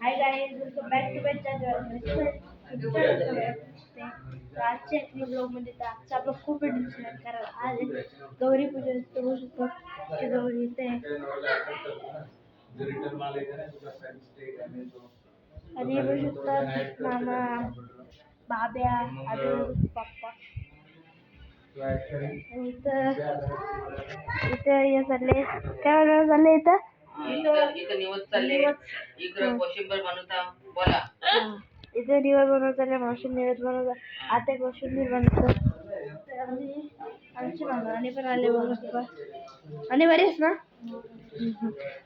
Hi guys welcome back to back तर आजच्या ब्लॉगमध्ये तर आजचा आपला खूप इंटरेस्ट आहे कारण आज गौरी तर शकतो की गौरी इथे. आणि हे बघू शकतात मामा बाब्या पप्पा इथं इथं हे चालले काय बनवायला चालले इथं इथं इथं निवत चालले. इकडं कोशिंबीर बनवता. बोला. इथे निवड बनवत चालले मावशी निवड बनवत. आता कोशिंबीर बनवतो. आमची मामा आणि पण आले बघा. आणि बरेच ना?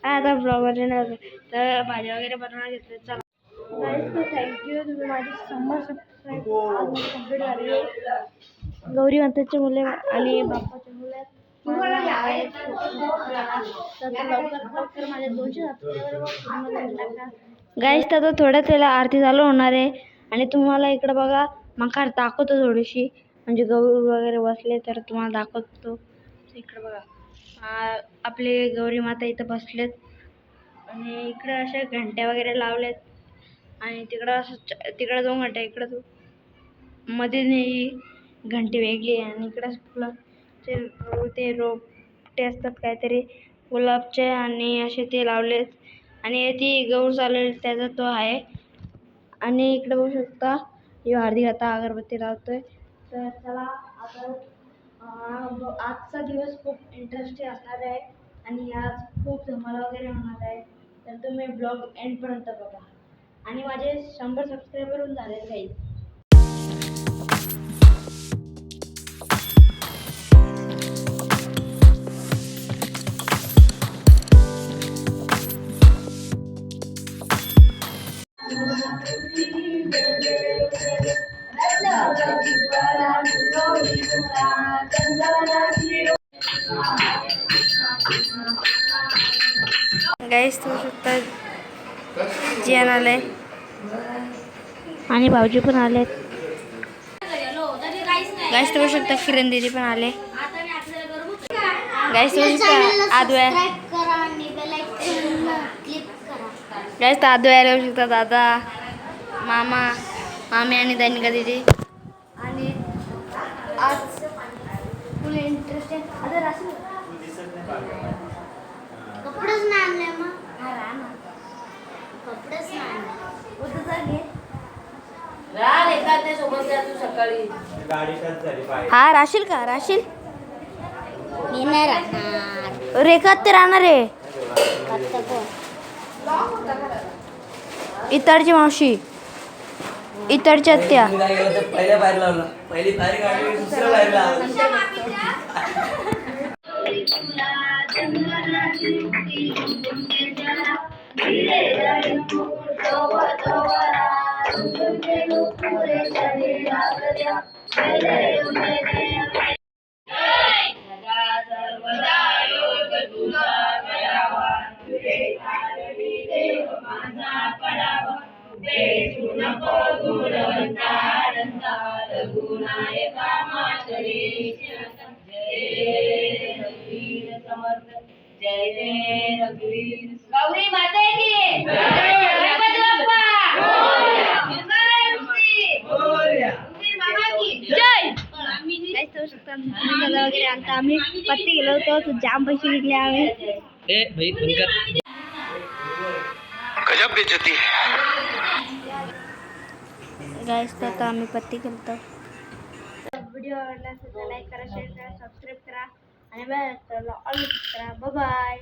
आता ब्लॉगर येणार तर भाज्या वगैरे बनवायला घेतले. चला. थँक्यू तुम्ही माझे शंभर सबस्क्राईब कंप्लीट झाले गौरी माताचे मुले आणि बाप्पाचे मुले. मला आहेत. तर आता लवकर लवकर माझ्या दोनशे सबस्क्रायबर गाईस तर थोड्याच वेळा आरती चालू होणार आहे. आणि तुम्हाला इकडं बघा मखार दाखवतो थोडीशी. म्हणजे गौर वगैरे बसले तर तुम्हाला दाखवतो. इकडं बघा. आपले गौरी माता इथं बसलेत. आणि इकडं अशा घंट्या वगैरे लावल्यात आणि तिकडं असं तिकडं दोन घंट्या इकडं मध्ये नाही घंटी वेगळी आहे आणि इकडं फुलं ते ते रोपटे असतात काहीतरी. गुलाबचे आणि असे ते लावलेत आणि ती गौर चालेल त्याचा तो आहे. आणि इकडे बघू शकता यो हार्दिक आता अगरबत्ती लावतोय. तर चला आपण आजचा दिवस खूप इंटरेस्टिंग असणार आहे. आणि आज खूप धमाल वगैरे होणार आहे. तर तुम्ही ब्लॉग एंडपर्यंत बघा. आणि माझे शंभर सबस्क्रायबर होऊन झाले काही गाईस होऊ शकतात जियान आले. आणि भाऊजी पण आले गाईस होऊ शकता किरण दिदी पण आले. गाईस होऊ शकता आदव्या. गाईस तर आदव्या होऊ शकता दादा. मामा मामी आणि दैनिका दिदी. आणि आज फुल इंटरेस्ट आहे? आता कपडेच नाही आणले मग. हा कपडेच नाही आणले. उद्या जा घे. राह एखाद्या सोबत जा तू सकाळी. हा राशील का? राशील मी नाही राहणार. रेखात ते राहणार आहे. इतरची मावशी. इतरची आत्या पहिल्या बाहेर लावला. पहिली बाहेर काढली दुसऱ्या बाहेर लावला. गौरी माते वगैरे? आता आम्ही पत्ते गेलो होतो जाम पैसे विकले आम्ही. ए भाई बनकर गजब बेइज्जती गाईस तर आम्ही पत्ते व्हिडिओ आवडला असेल तर लाईक करा शेअर करा सबस्क्राईब करा. आणि बेल ऑल करा. बाय